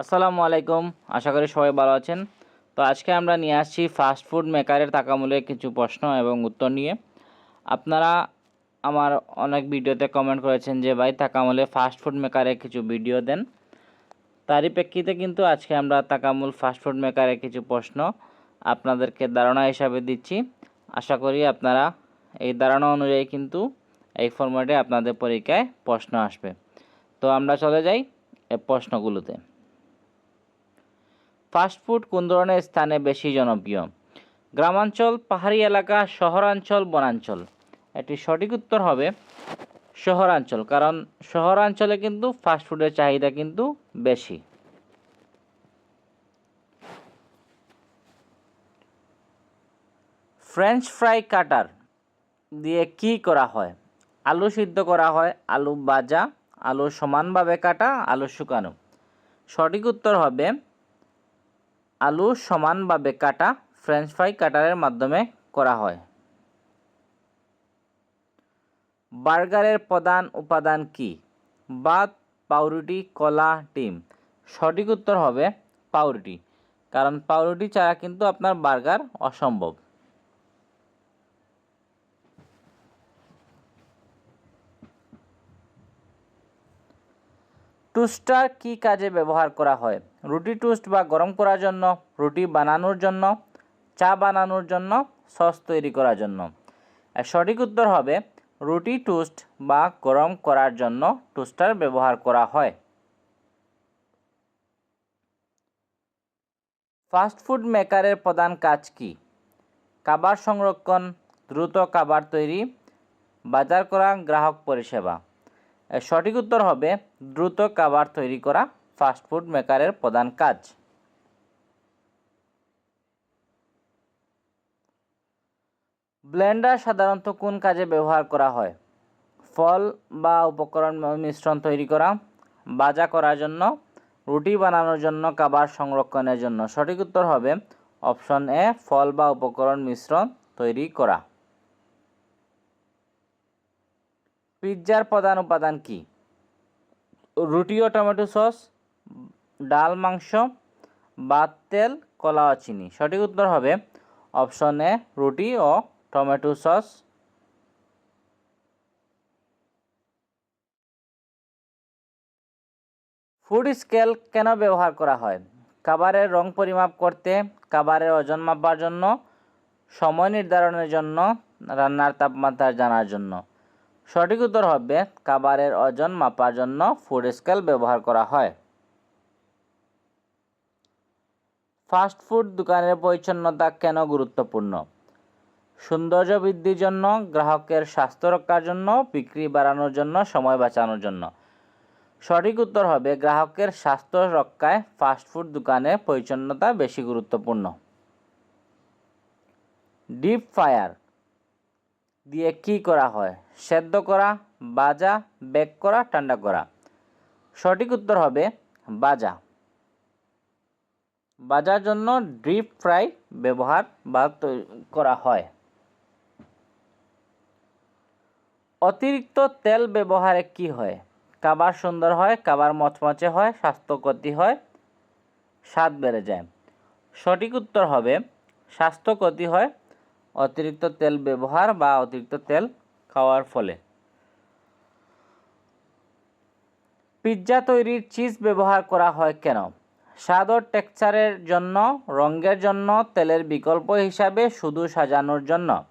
আসসালামু আলাইকুম, আশা করি সবাই ভালো আছেন। তো আজকে আমরা নিয়ে আসছি ফাস্ট ফুড মেকারের তাকামূলের কিছু প্রশ্ন এবং উত্তর নিয়ে। আপনারা আমার অনেক ভিডিওতে কমেন্ট করেছেন যে, ভাই তাকামূলে ফাস্ট ফুড মেকারের কিছু ভিডিও দেন। তারই প্রেক্ষিতে কিন্তু আজকে আমরা তাকামুল ফাস্ট ফুড মেকারের কিছু প্রশ্ন আপনাদেরকে ধারণা হিসাবে দিচ্ছি। আশা করি আপনারা এই ধারণা অনুযায়ী কিন্তু এই ফরম্যাটে আপনাদের পরীক্ষায় প্রশ্ন আসবে। তো আমরা চলে যাই এই প্রশ্নগুলোতে। ফাস্টফুড কোন ধরনের স্থানে বেশি জনপ্রিয়? গ্রামাঞ্চল, পাহাড়ি এলাকা, শহরাঞ্চল, বনাঞ্চল। এটি সঠিক উত্তর হবে শহরাঞ্চল, কারণ শহরাঞ্চলে কিন্তু ফাস্টফুডের চাহিদা কিন্তু বেশি। ফ্রেঞ্চ ফ্রাই কাটার দিয়ে কি করা হয়? আলু সিদ্ধ করা হয়, আলু ভাজা, আলু সমানভাবে কাটা, আলু শুকানো। সঠিক উত্তর হবে আলু সমানভাবে কাটা ফ্রেঞ্চ ফ্রাই কাটারের মাধ্যমে করা হয়। বার্গারের প্রধান উপাদান কি? ভাত পাউরুটি, কলা, ডিম। সঠিক উত্তর হবে পাউরুটি। কারণ পাউরুটি ছাড়া কিন্তু আপনার বার্গার অসম্ভব। টুস্টার কি কাজে ব্যবহার করা হয়? রুটি টোস্ট বা গরম করার জন্য, রুটি বানানোর জন্য, চা বানানোর জন্য, সস তৈরি করার জন্য। সঠিক উত্তর হবে, রুটি টুস্ট বা গরম করার জন্য টোস্টার ব্যবহার করা হয়। ফাস্টফুড মেকারের প্রধান কাজ কি? খাবার সংরক্ষণ, দ্রুত খাবার তৈরি, বাজার করা গ্রাহক পরিষেবা। সঠিক উত্তর হবে দ্রুত খাবার তৈরি করা ফাস্টফুড মেকারের প্রধান কাজ। ব্লেন্ডার সাধারণত কোন কাজে ব্যবহার করা হয়? ফল বা উপকরণ মিশ্রণ তৈরি করা বাজা করার জন্য, রুটি বানানোর জন্য খাবার সংরক্ষণের জন্য। সঠিক উত্তর হবে অপশন এ ফল বা উপকরণ মিশ্রণ তৈরি করা। পিৎজার প্রধান উপাদান কি? রুটি ও টমেটো সস, ডাল, মাংস, ভাত, তেল, কলা ও চিনি। সঠিক উত্তর হবে অপশন এ রুটি ও টমেটো সস। ফুড স্কেল কেন ব্যবহার করা হয়? খাবারের রং পরিমাপ করতে, খাবারের ওজন মাপার জন্য, সময় নির্ধারণের জন্য, রান্নার তাপমাত্রা জানার জন্য। সঠিক উত্তর হবে খাবারের ওজন মাপার জন্য ফুড স্কেল ব্যবহার করা হয়। ফাস্ট ফুড দোকানের পরিচ্ছন্নতা কেন গুরুত্বপূর্ণ? সৌন্দর্য বৃদ্ধির জন্য, গ্রাহকের স্বাস্থ্য রক্ষার জন্য, বিক্রি বাড়ানোর জন্য, সময় বাঁচানোর জন্য। সঠিক উত্তর হবে গ্রাহকের স্বাস্থ্য রক্ষায় ফাস্টফুড দোকানের পরিচ্ছন্নতা বেশি গুরুত্বপূর্ণ। ডিপ ফায়ার দিয়ে কি করা হয়? সেদ্ধ করা বাজা বেক করা, ঠান্ডা করা। সঠিক উত্তর হবে বাজা বাজার জন্য ডিপ ফ্রাই ব্যবহার বা করা হয়। অতিরিক্ত তেল ব্যবহারে কি হয়? কাবার সুন্দর হয় কাবার মচমচে হয় স্বাস্থ্য ক্ষতি হয়, স্বাদ বেড়ে যায়। সঠিক উত্তর হবে স্বাস্থ্য ক্ষতি হয় অতিরিক্ত তেল ব্যবহার বা অতিরিক্ত তেল খাওয়ার ফলে। পিৎজা তৈরির চিজ ব্যবহার করা হয় কেন? স্বাদ ও টেক্সচারের জন্য, রঙের জন্য, তেলের বিকল্প হিসাবে শুধু সাজানোর জন্য।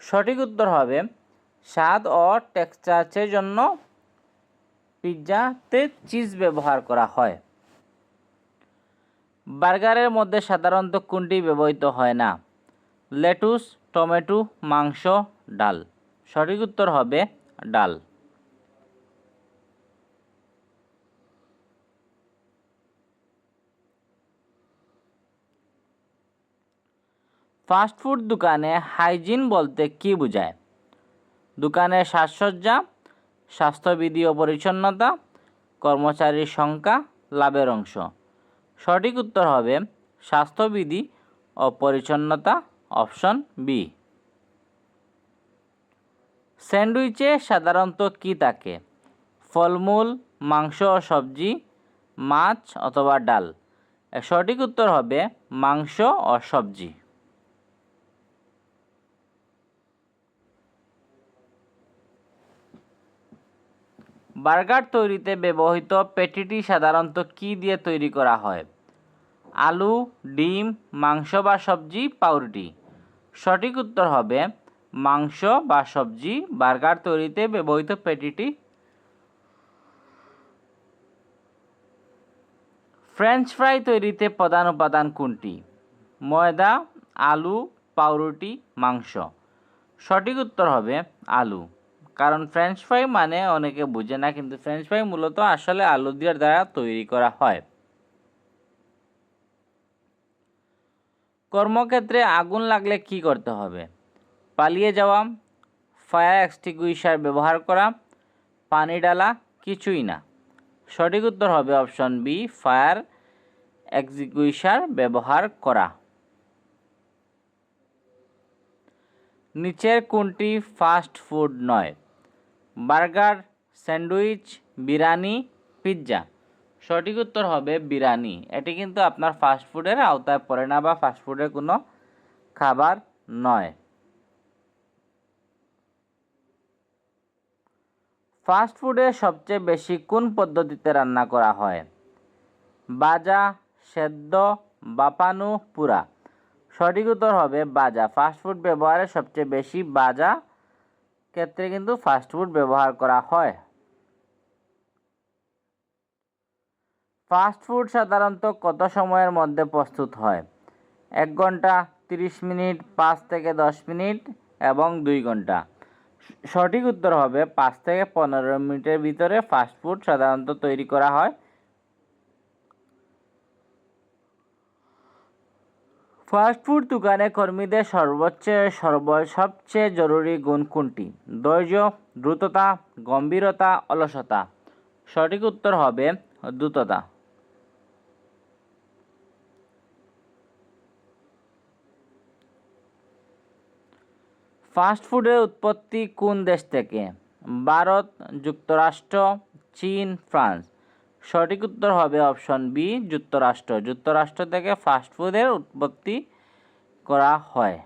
সঠিক উত্তর হবে, স্বাদ ও টেক্সচারের জন্য পিৎজাতে চিজ ব্যবহার করা হয়। বার্গারের মধ্যে সাধারণত কোনটি ব্যবহৃত হয় না? লেটুস, টমেটো, মাংস, ডাল। সঠিক উত্তর হবে ডাল। ফাস্টফুড দোকানে হাইজিন বলতে কি বোঝায়? দোকানের সাজসজ্জা, স্বাস্থ্যবিধি ও পরিচ্ছন্নতা, কর্মচারীর সংখ্যা, লাভের অংশ। সঠিক উত্তর হবে স্বাস্থ্যবিধি ও পরিচ্ছন্নতা অপশন বি স্যান্ডউইচে সাধারণত কি থাকে? ফলমূল, মাংস সবজি, মাছ অথবা ডাল। সঠিক উত্তর হবে মাংস ও সবজি। বার্গার তৈরিতে ব্যবহৃত পেটিটি সাধারণত কি দিয়ে তৈরি করা হয়? আলু, ডিম, মাংস বা সবজি, পাউরুটি। সঠিক উত্তর হবে মাংস বা সবজি, বার্গার তৈরিতে ব্যবহৃত পেটিটি। ফ্রেঞ্চ ফ্রাই তৈরিতে প্রধান উপাদান কোনটি? ময়দা, আলু, পাউরুটি, মাংস। সঠিক উত্তর হবে আলু। কারণ ফ্রেঞ্চ ফ্রাই মানে অনেকে বুঝে না, কিন্তু ফ্রেঞ্চ ফ্রাই মূলত আসলে আলু দিয়ে দ্বারা তৈরি করা হয়। কর্মক্ষেত্রে আগুন লাগলে কি করতে হবে? পালিয়ে যাওয়া ফায়ার এক্সটিগুইশার ব্যবহার করা, পানি ডালা কিছুই না। সঠিক উত্তর হবে অপশন বি ফায়ার এক্সিকিউশার ব্যবহার করা। নিচের কোনটি ফাস্ট ফুড নয়? বার্গার স্যান্ডউইচ বিরিয়ানি পিৎজা সঠিক উত্তর হবে বিরিয়ানি। এটি কিন্তু আপনার ফাস্ট ফুডের আওতায় পড়ে না বা ফাস্ট ফুডের কোনো খাবার নয়। ফাস্ট ফুডে সবচেয়ে বেশি কোন পদ্ধতিতে রান্না করা হয়? বাজা, সেদ্ধ, বাপানো, পুরা। সঠিক উত্তর হবে বাজা। ফাস্টফুড ব্যবহারে সবচেয়ে বেশি বাজা ক্ষেত্রে কিন্তু ফাস্টফুড ব্যবহার করা হয়। ফাস্টফুড সাধারণত কত সময়ের মধ্যে প্রস্তুত হয়? এক ঘণ্টা, তিরিশ মিনিট, পাঁচ থেকে দশ মিনিট এবং দুই ঘণ্টা। সঠিক উত্তর হবে পাঁচ থেকে পনেরো মিনিটের ভিতরে ফাস্টফুড সাধারণত তৈরি করা হয়। ফাস্টফুড দোকানে কর্মীদের সর্বোচ্চ, সর্ব, সবচেয়ে জরুরি গুণ কোনটি? ধৈর্য, দ্রুততা, গম্ভীরতা, অলসতা। সঠিক উত্তর হবে দ্রুততা। ফাস্টফুডের উৎপত্তি কোন দেশ থেকে? ভারত, যুক্তরাষ্ট্র, চীন, ফ্রান্স। সঠিক উত্তর হবে অপশন বি যুক্তরাষ্ট্র। যুক্তরাষ্ট্র থেকে ফাস্টফুডের উৎপত্তি করা হয়।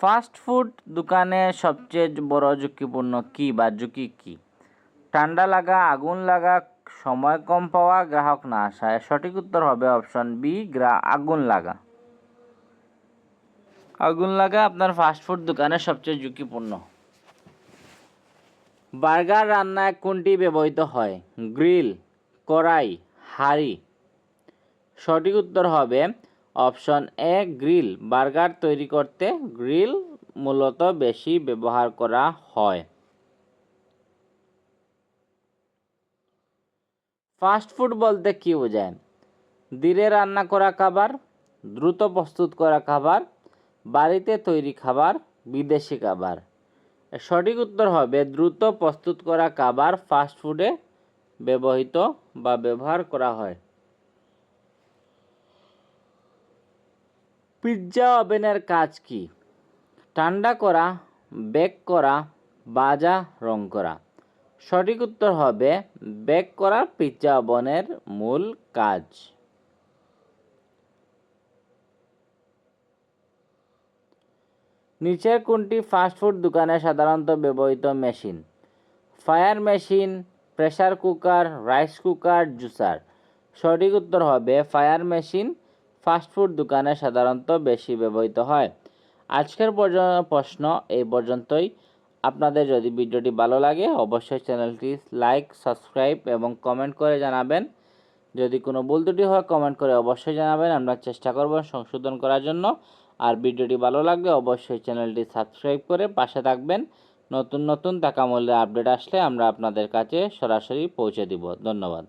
ফাস্ট ফুড দোকানে সবচেয়ে বড় ঝুঁকিপূর্ণ কি বা ঝুঁকি কি? ঠান্ডা লাগা, আগুন লাগা সময় কম পাওয়া গ্রাহক না আসা এর সঠিক উত্তর হবে অপশন বি, গ্রা, আগুন লাগা। আগুন লাগা আপনার ফাস্ট ফুড দোকানে সবচেয়ে ঝুঁকিপূর্ণ। বার্গার রান্নায় কোনটি ব্যবহৃত হয়? গ্রিল, কড়াই, হাঁড়ি। সঠিক উত্তর হবে অপশন এ, গ্রিল। বার্গার তৈরি করতে গ্রিল মূলত বেশি ব্যবহার করা হয়। ফাস্ট ফুড বলতে কী বোঝায় ধীরে রান্না করা খাবার, দ্রুত প্রস্তুত করা খাবার, বাড়িতে তৈরি খাবার, বিদেশি খাবার। সঠিক উত্তর হবে দ্রুত প্রস্তুত করা খাবার ফাস্ট ফুডে ব্যবহৃত বা ব্যবহার করা হয়। পিৎজা ওভেনের কাজ কি? ঠান্ডা করা, বেক করা, বাজা রং করা। সঠিক উত্তর হবে বেক করা পিৎজা ওভেনের মূল কাজ। নিচের কোনটি ফাস্টফুড দোকানে সাধারণত ব্যবহৃত machine? Fire machine pressure cooker rice cooker juicer সঠিক উত্তর হবে ফায়ার মেশিন ফাস্টফুড দোকানে সাধারণত বেশি ব্যবহৃত হয়। আজকের প্রশ্ন এই পর্যন্তই। আপনাদের যদি ভিডিওটি ভালো লাগে, অবশ্যই চ্যানেলটি লাইক, সাবস্ক্রাইব এবং কমেন্ট করে জানাবেন। যদি কোনো ভুল ত্রুটি হয়, কমেন্ট করে অবশ্যই জানাবেন। আমরা চেষ্টা করব সংশোধন করার জন্য। আর ভিডিওটি ভালো লাগলে অবশ্যই চ্যানেলটি সাবস্ক্রাইব করে পাশে থাকবেন। নতুন নতুন টাকা মূল্যের আপডেট আসলে আমরা আপনাদের কাছে সরাসরি পৌঁছে দিব। ধন্যবাদ।